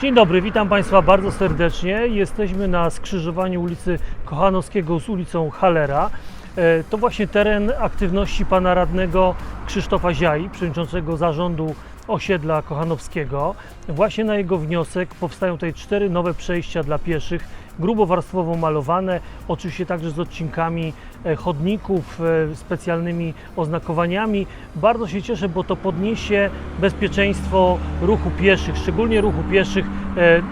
Dzień dobry, witam Państwa bardzo serdecznie. Jesteśmy na skrzyżowaniu ulicy Kochanowskiego z ulicą Halera. E, To właśnie teren aktywności pana radnego Krzysztofa Ziai, przewodniczącego zarządu osiedla Kochanowskiego. Właśnie na jego wniosek powstają tutaj cztery nowe przejścia dla pieszych, grubowarstwowo malowane, oczywiście także z odcinkami e, chodników, e, specjalnymi oznakowaniami. Bardzo się cieszę, bo to podniesie bezpieczeństwo ruchu pieszych, szczególnie ruchu pieszych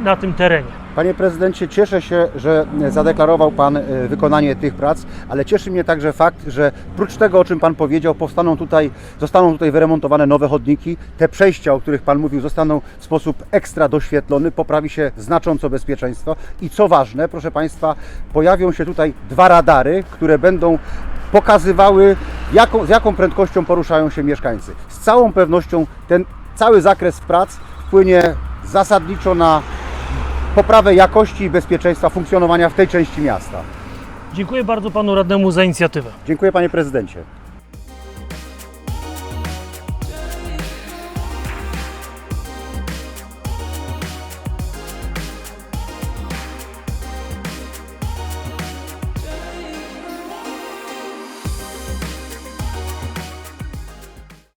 na tym terenie. Panie prezydencie, cieszę się, że zadeklarował Pan e, wykonanie tych prac, ale cieszy mnie także fakt, że prócz tego, o czym Pan powiedział, powstaną tutaj, zostaną tutaj wyremontowane nowe chodniki. Te przejścia, o których Pan mówił, zostaną w sposób ekstra doświetlony, poprawi się znacząco bezpieczeństwo i co ważne, proszę Państwa, pojawią się tutaj dwa radary, które będą pokazywały, jaką, z jaką prędkością poruszają się mieszkańcy. Z całą pewnością ten cały zakres prac wpłynie zasadniczo na poprawę jakości i bezpieczeństwa funkcjonowania w tej części miasta. Dziękuję bardzo panu radnemu za inicjatywę. Dziękuję panie prezydencie.